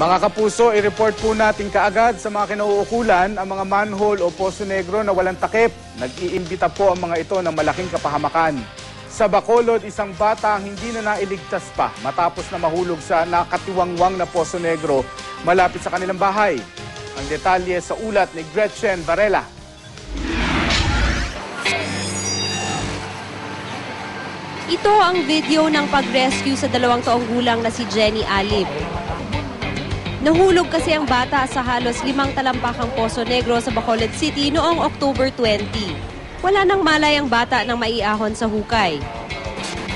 Mga kapuso, i-report po natin kaagad sa mga kinauukulan ang mga manhole o poso negro na walang takip. Nag-iimbita po ang mga ito ng malaking kapahamakan. Sa Bacolod, isang bata ang hindi na nailigtas pa matapos na mahulog sa nakatiwangwang na poso negro malapit sa kanilang bahay. Ang detalye sa ulat ni Gretchen Varela. Ito ang video ng pag-rescue sa dalawang taong gulang na si Jenny Alib. Nahulog kasi ang bata sa halos limang talampakang Poso Negro sa Bacolod City noong October 20. Wala nang malay ang bata nang maiahon sa hukay.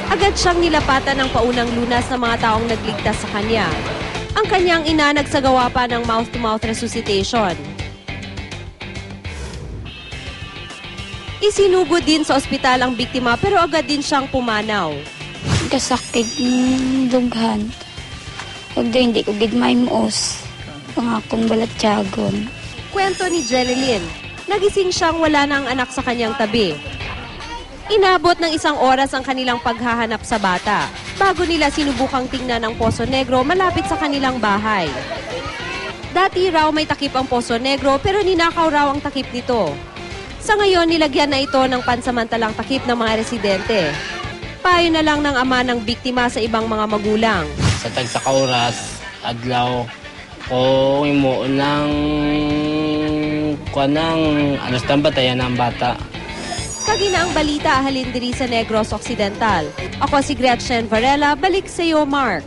Agad siyang nilapatan ng paunang lunas ng mga taong nagligtas sa kanya. Ang kanyang ina nagsagawa pa ng mouth-to-mouth resuscitation. Isinugod din sa ospital ang biktima pero agad din siyang pumanaw. kasakit ng dughan. Huwag daw hindi ko gidmay moos. Pangakong balatyagon. Kwento ni Jeneline, nagising siyang wala na ang anak sa kanyang tabi. Inabot ng isang oras ang kanilang paghahanap sa bata bago nila sinubukang tingnan ang Poso Negro malapit sa kanilang bahay. Dati raw may takip ang Poso Negro pero ninakaw raw ang takip nito. Sa ngayon, nilagyan na ito ng pansamantalang takip ng mga residente. Payo na lang ng ama ng biktima sa ibang mga magulang. Sa tagsa ka oras adlaw ko imo ng kanang alas tambatayan ng bata Kagina ang balita halin diri sa Negros Occidental. Ako si Gretchen Varela, balik sa iyo Mark.